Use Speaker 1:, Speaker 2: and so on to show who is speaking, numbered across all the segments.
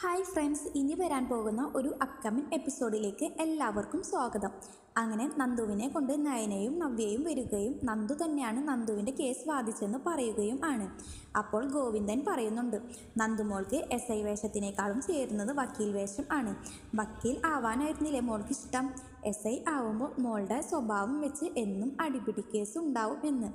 Speaker 1: Hi friends ഇനി വരാൻ പോകുന്ന ഒരു അപ്കമിങ് എപ്പിസോഡിലേക്ക് എല്ലാവർക്കും സ്വാഗതം. അങ്ങനെ നന്ദുവിനെ കൊണ്ട് നയനയും നവ്യയും വരികയും നന്ദു തന്നെയാണ് നന്ദുവിന്റെ കേസ് വാദിച്ചെന്ന് പറയുകയും ആണ്. അപ്പോൾ ഗോവിന്ദൻ പറയുന്നുണ്ട് നന്ദുമോൾക്ക് എസ് ഐ വേഷത്തിനേക്കാളും ചേരുന്നത് വക്കീൽ വേഷം ആണ്. വക്കീൽ ആവാനായിരുന്നില്ലേ മോൾക്ക് ഇഷ്ടം? എസ് ഐ ആവുമ്പോൾ മോളുടെ സ്വഭാവം വെച്ച് എന്നും അടിപിടി കേസ് ഉണ്ടാവും എന്ന്.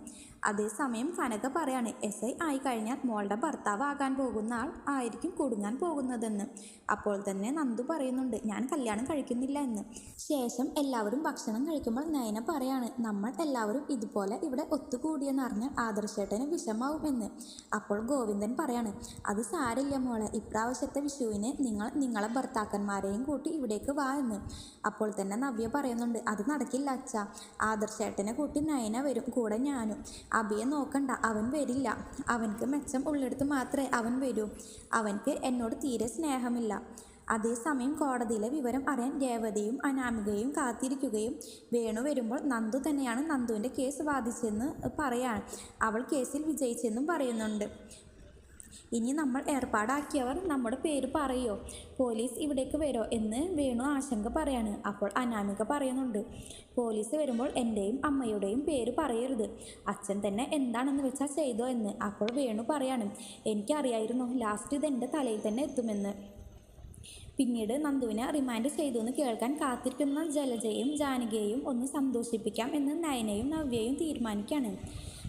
Speaker 1: അതേസമയം കനക പറയാണ് എസ് ഐ ആയി കഴിഞ്ഞാൽ മോളുടെ ഭർത്താവ് ആകാൻ പോകുന്ന ആൾ ആയിരിക്കും കുടുങ്ങാൻ പോകുന്നതെന്ന്. അപ്പോൾ തന്നെ നന്ദു പറയുന്നുണ്ട് ഞാൻ കല്യാണം കഴിക്കുന്നില്ല എന്ന്. ശേഷം എല്ലാവരും ഭക്ഷണം കഴിക്കുമ്പോൾ നയന പറയാണ് നമ്മൾ എല്ലാവരും ഇതുപോലെ ഇവിടെ ഒത്തുകൂടിയെന്ന് അറിഞ്ഞാൽ ആദർശേട്ടന് വിഷമാവും എന്ന്. അപ്പോൾ ഗോവിന്ദൻ പറയാണ് അത് സാരില്ല മോളെ ഇപ്രാവശ്യത്തെ വിഷുവിന് നിങ്ങൾ നിങ്ങളെ ഭർത്താക്കന്മാരെയും കൂട്ടി ഇവിടേക്ക് വാ എന്ന്. അപ്പോൾ തന്നെ നവ്യ പറയുന്നുണ്ട് അത് നടക്കില്ല അച്ഛ. ആദർശേട്ടനെ കൂട്ടി നയന വരും കൂടെ ഞാനും. അഭിയെ നോക്കണ്ട അവൻ വരില്ല. അവനക്ക് മെച്ചം ഉള്ളിടത്ത് മാത്രമേ അവൻ വരൂ. അവൻക്ക് എന്നോട് തീരെ സ്നേഹമില്ല. അതേസമയം കോടതിയിലെ വിവരം അറിയാൻ രേവതിയും അനാമികയും കാത്തിരിക്കുകയും വേണു വരുമ്പോൾ നന്ദു തന്നെയാണ് നന്ദുവിന്റെ കേസ് വാദിച്ചെന്ന് പറയാൻ അവൾ കേസിൽ വിജയിച്ചെന്നും പറയുന്നുണ്ട്. ഇനി നമ്മൾ ഏർപ്പാടാക്കിയവർ നമ്മുടെ പേര് പറയോ? പോലീസ് ഇവിടേക്ക് വരോ എന്ന് വേണു ആശങ്ക പറയാണ്. അപ്പോൾ അനാമിക പറയുന്നുണ്ട്. പോലീസ് വരുമ്പോൾ എന്റെയും അമ്മയുടെയും പേര് പറയരുത്. അച്ഛൻ തന്നെ എന്താണെന്ന് വെച്ചാൽ ചെയ്തോ എന്ന് അപ്പോൾ വേണു പറയാണ്. എനിക്കറിയായിരുന്നു ലാസ്റ്റ് ഇത് എന്റെ തലയിൽ തന്നെ എത്തുമെന്ന്. പിന്നീട് നന്ദുവിനെ റിമാൻഡ് ചെയ്തു എന്ന് കേൾക്കാൻ കാത്തിരിക്കുന്ന ജലജയും ജാനകിയെയും ഒന്ന് സന്തോഷിപ്പിക്കാം എന്ന് നയനയും നവ്യയും തീരുമാനിക്കുകയാണ്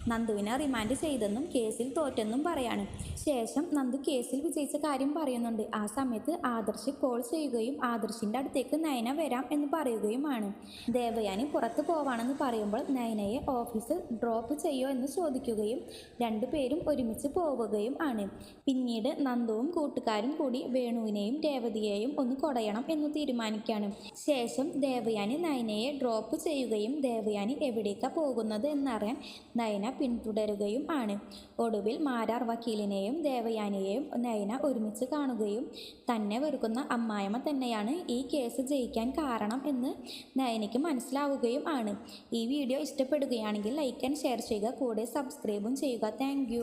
Speaker 1: നന്ദുവിനെ റിമാൻഡ് ചെയ്തെന്നും കേസിൽ തോറ്റെന്നും പറയാണ്. ശേഷം നന്ദു കേസിൽ വിജയിച്ച കാര്യം പറയുന്നുണ്ട്. ആ സമയത്ത് ആദർശ് കോൾ ചെയ്യുകയും ആദർശിന്റെ അടുത്തേക്ക് നയന വരാം എന്ന് പറയുകയുമാണ്. ദേവയാനി പുറത്ത് പോവാണെന്ന് പറയുമ്പോൾ നയനയെ ഓഫീസിൽ ഡ്രോപ്പ് ചെയ്യോ എന്ന് ചോദിക്കുകയും രണ്ടുപേരും ഒരുമിച്ച് പോവുകയും ആണ്. പിന്നീട് നന്ദുവും കൂട്ടുകാരും കൂടി വേണുവിനെയും രേവതിയെയും ഒന്ന് കൊടയണം എന്ന് തീരുമാനിക്കുകയാണ്. ശേഷം ദേവയാനി നയനയെ ഡ്രോപ്പ് ചെയ്യുകയും ദേവയാനി എവിടേക്കാണ് പോകുന്നത് എന്നറിയാൻ നയന പിന്തുടരുകയും ആണ്. ഒടുവിൽ മാരാർ വക്കീലിനെയും ദേവയാനിയെയും നയന ഒരുമിച്ച് കാണുകയും തന്നെ വെറുക്കുന്ന അമ്മായമ്മ തന്നെയാണ് ഈ കേസ് ജയിക്കാൻ കാരണം എന്ന് നയനയ്ക്ക് മനസ്സിലാവുകയും ആണ്. ഈ വീഡിയോ ഇഷ്ടപ്പെടുകയാണെങ്കിൽ ലൈക്ക് ആൻഡ് ഷെയർ ചെയ്യുക. കൂടെ സബ്സ്ക്രൈബും ചെയ്യുക. താങ്ക്